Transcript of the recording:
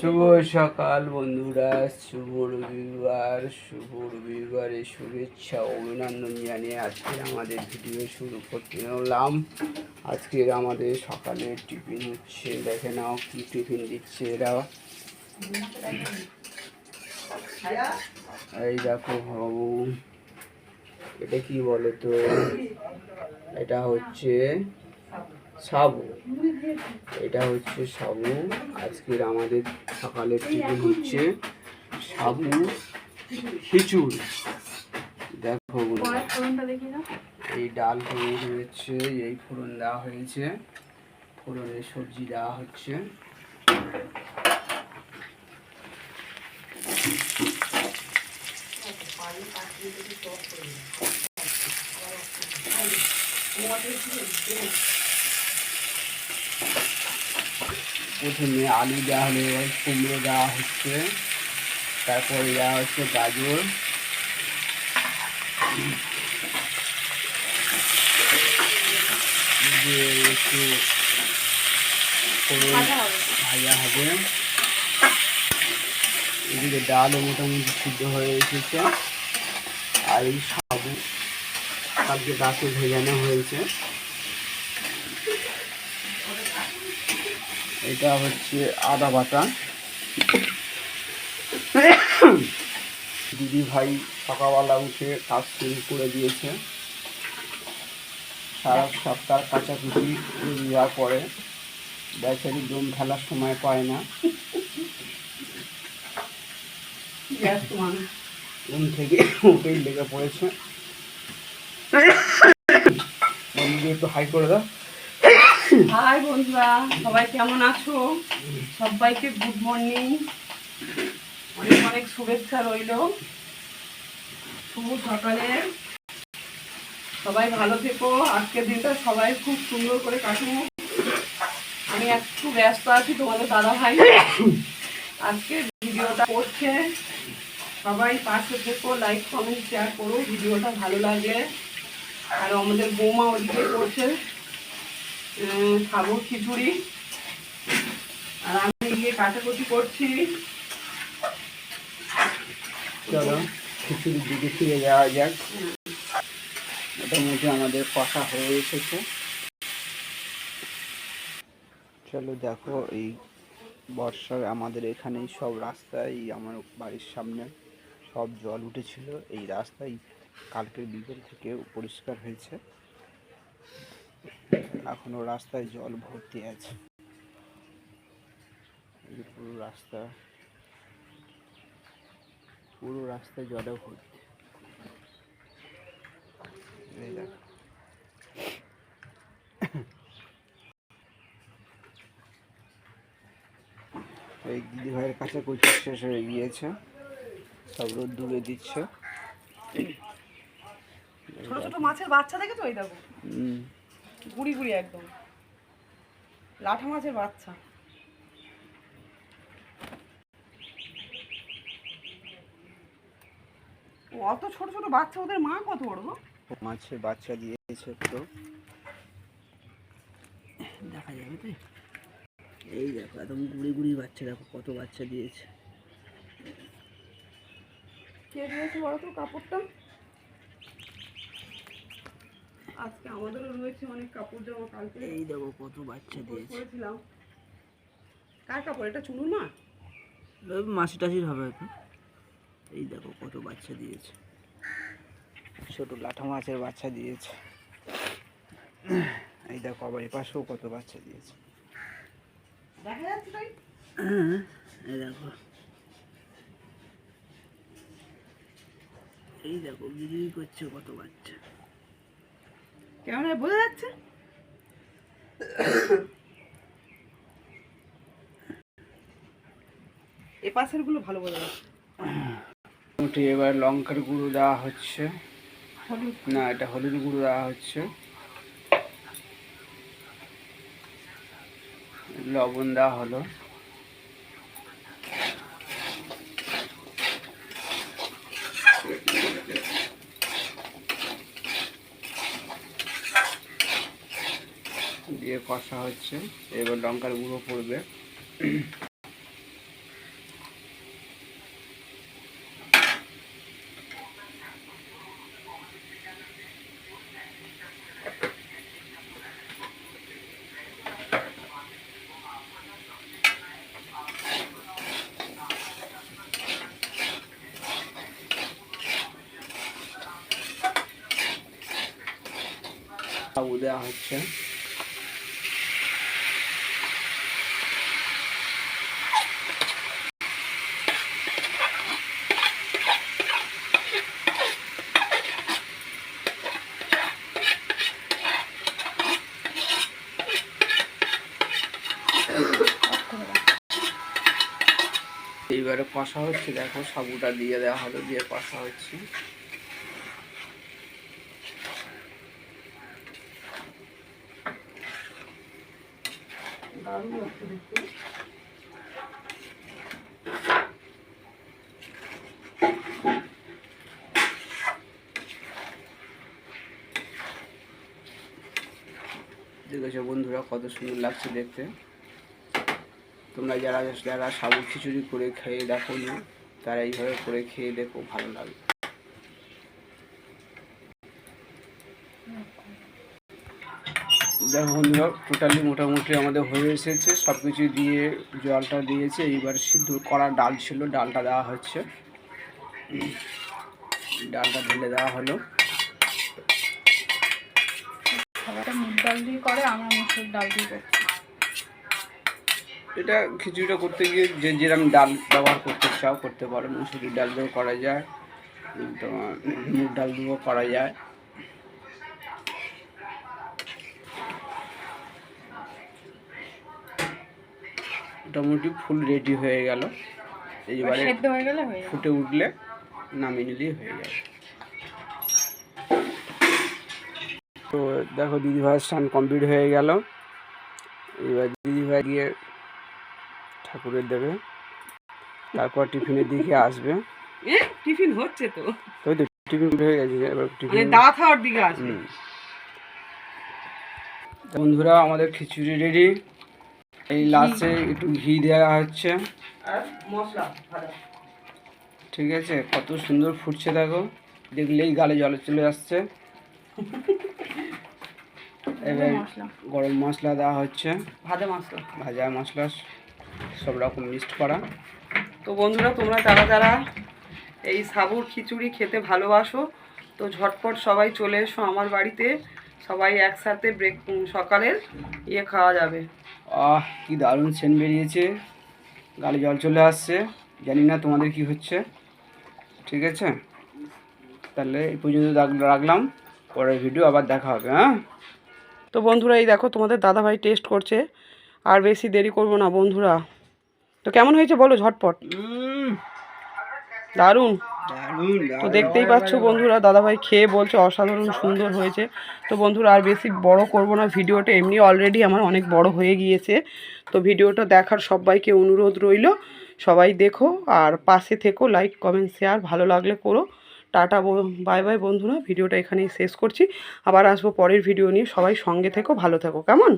শুভ সকাল বন্ধুরা, শুভ রবিবার, শুভ রবিবারের শুভেচ্ছা, অভিনন্দন জানিয়ে আজকে আমাদের ভিডিও শুরু করতে হলাম। আজকের আমাদের সকালের টিফিন হচ্ছে, দেখে নাও কি টিফিন দিচ্ছে এরা। এই দেখো বাবু, এটা কি বলে তো এটা হচ্ছে সাবু। এটা হচ্ছে সাবু। আজকের আমাদের সকালের টিফিন হচ্ছে সাবু খিচুড়ি। দেখো এই ডাল ফোড়ন হয়েছে এই ফোড়ন দেওয়া হয়েছে। ফোড়নের সবজি দেওয়া হচ্ছে। প্রথমে আলু দেওয়া হলো কুমড়ো দেওয়া হচ্ছে তারপরে দেওয়া হচ্ছে গাজর। দিয়ে একটু ভাজা হবে। এদিকে ডালও মোটামুটি সিদ্ধ হয়ে এসেছে। আর এই সাবু কালকে গাছে ভেজানো হয়েছে। এটা হচ্ছে আদা বাটা। দিদি ভাই সকালবেলা উঠে কাজ শুরু করে দিয়েছে। সারা সপ্তাহ কাচাকুচি দেওয়ার পরে বেচারি দম ফেলার সময় পায় না। ঘুম থেকে উঠেই লেগে পড়েছে। একটু হাই করে দাও। হাই বন্ধুরা, সবাই কেমন আছো? সবাইকে গুড মর্নিং অনেক অনেক শুভেচ্ছা রইল। শুভ সকালে। সবাই ভালো থেকো। আজকের দিনটা সবাই খুব সুন্দর করে কাটুক। আমি একটু ব্যস্ত আছি তোমাদের দাদা ভাই আজকে ভিডিওটা করছে। সবাই পাশে থেকো লাইক কমেন্ট শেয়ার করো। ভিডিওটা ভালো লাগলে। আর আমাদের বৌমা ওদিকে করছে। খাব খিচুড়ি। আর আমি গিয়ে কাটাকুটি করছি। চলো, খিচুড়ির দিকে ফিরে যাওয়া যাক। মোটামুটি আমাদের কষা হয়ে এসেছে। চলো, দেখো, এই বর্ষার আমাদের এখানে সব রাস্তায়, আমার বাড়ির সামনে সব জল উঠেছিল। এই রাস্তায় কালকের বিকেল থেকে পরিষ্কার হয়েছে। এখনও রাস্তায় জল ভর্তি আছে। এই পুরো রাস্তা। পুরো রাস্তায় জলে ভর্তি। এই দেখো। এই দিদি ভাইয়ের কাছে কচুর শেষ হয়ে গিয়েছে। সব রোদ দূরে দিচ্ছে। ছোট ছোট মাছের বাচ্চা দেখে তো ওই দেখো। হুম, গুড়ি গুড়ি একদম। লাঠা মাছের বাচ্চা। ও, অত ছোট ছোট বাচ্চা ওদের মা কত বড় গো? মাছের বাচ্চা দিয়েছে তো। দেখা যাবে তো। এই দেখো একদম গুড়ি গুড়ি বাচ্চা দেখো কত বাচ্চা দিয়েছে। কে দিয়েছে বলো তো কাপড়টা? আজকে আমাদেরও রয়েছে অনেক কাপড় জামা কালকে এই দেখো কত বাচ্চা দিয়েছে। করেছিলাম। কার কাপড়? এটা চুনুর না মাসি টাসির হবে হয়তো এই দেখো কত বাচ্চা দিয়েছে। ছোট লাঠা মাছের বাচ্চা দিয়েছে। এই দেখো আবার এপাশেও কত বাচ্চা দিয়েছে। দেখা যাচ্ছে তাই? হ্যাঁ এই দেখো। এই দেখো গিরি করছে কত বাচ্চা। ক্যামেরায় বোঝা যাচ্ছে? এ পাশেরগুলো ভালো বোঝা যাচ্ছে। মোটামুটি এবার লঙ্কার গুঁড়ো দেওয়া হচ্ছে। হলুদ? না এটা হলুদ গুঁড়ো দেওয়া হচ্ছে। লবণ দেওয়া হলো। দিয়ে কষা হচ্ছে। এবার লঙ্কার গুঁড়ো পড়বে। দেওয়া হচ্ছে। এইবারে কষা হচ্ছে, দেখো, সাবুটা দিয়ে দেওয়া হলো দিয়ে কষা হচ্ছে। দেখেছ বন্ধুরা, কত সুন্দর লাগছে দেখতে? তোমরা যারা যারা সাবু খিচুড়ি করে খেয়ে দেখো নি, তারা এইভাবে করে খেয়ে দেখো, ভালো লাগবে দেখো বন্ধুরা টোটালি মোটামুটি আমাদের হয়ে এসেছে সব কিছু দিয়ে জলটা দিয়েছে, এইবার সিদ্ধ করা ডাল ছিল, ডালটা দেওয়া হচ্ছে। ডালটা ঢেলে দেওয়া হলো। ডাল দিয়ে করে, আমরা মুসুর ডাল দিয়ে করছি। এটা খিচুড়িটা করতে গিয়ে যে যেরকম ডাল ব্যবহার করতে চাও করতে পারো। মুসুরির ডাল দিয়েও করা যায় তোমার মুগ ডাল দিয়েও করা যায়। মোটামুটি ফুল রেডি হয়ে গেল। এইবারে গেলে ফুটে উঠলে নামিয়ে নিলেই হয়ে যাবে। তো দেখো দিদিভাইয়ের স্নান কমপ্লিট হয়ে গেল। এবার দিদিভাই গিয়ে ঠাকুরের দেবে। তারপর টিফিনের দিকে আসবে। টিফিন হচ্ছে তো। টিফিন হয়ে গেছে এবার মানে টিফিন দাঁত হওয়ার দিকে আসবে। বন্ধুরা আমাদের খিচুড়ি রেডি। এই লাস্টে একটু ঘি দেওয়া হচ্ছে। মশলা ঠিক আছে কত সুন্দর ফুটছে দেখো। দেখলেই গালে জল চলে আসছে। এবার গরম মশলা দেওয়া হচ্ছে। ভাজা মশলা। ভাজা মশলা। সব রকম মিক্সড করা। তো বন্ধুরা তোমরা যারা যারা এই সাবুর খিচুড়ি খেতে ভালোবাসো তো ঝটপট সবাই চলে এসো আমার বাড়িতে। সবাই একসাথে ব্রেক সকালের ইয়ে খাওয়া যাবে। আহ কি দারুণ সেন্ট বেরিয়েছে। গালে জল চলে আসছে। জানি না তোমাদের কি হচ্ছে। ঠিক আছে? তাহলে এই পর্যন্ত রাখ- রাখলাম। পরের ভিডিও আবার দেখা হবে হ্যাঁ? তো বন্ধুরা এই দেখো তোমাদের দাদাভাই টেস্ট করছে। আর বেশি দেরি করব না বন্ধুরা। তো কেমন হয়েছে বলো ঝটপট? দারুণ। তো দেখতেই পাচ্ছ বন্ধুরা দাদাভাই খেয়ে বলছে অসাধারণ সুন্দর হয়েছে। তো বন্ধুরা আর বেশি বড় করব না ভিডিওটা এমনি অলরেডি আমার অনেক বড় হয়ে গিয়েছে। তো ভিডিওটা দেখার সবাইকে অনুরোধ রইল সবাই দেখো আর পাশে থেকো লাইক কমেন্ট শেয়ার ভালো লাগলে করো। টাটা বাই বাই বন্ধুরা ভিডিওটা এখানেই শেষ করছি। আবার আসব পরের ভিডিও নিয়ে সবাই সঙ্গে থেকো ভালো থেকো কেমন?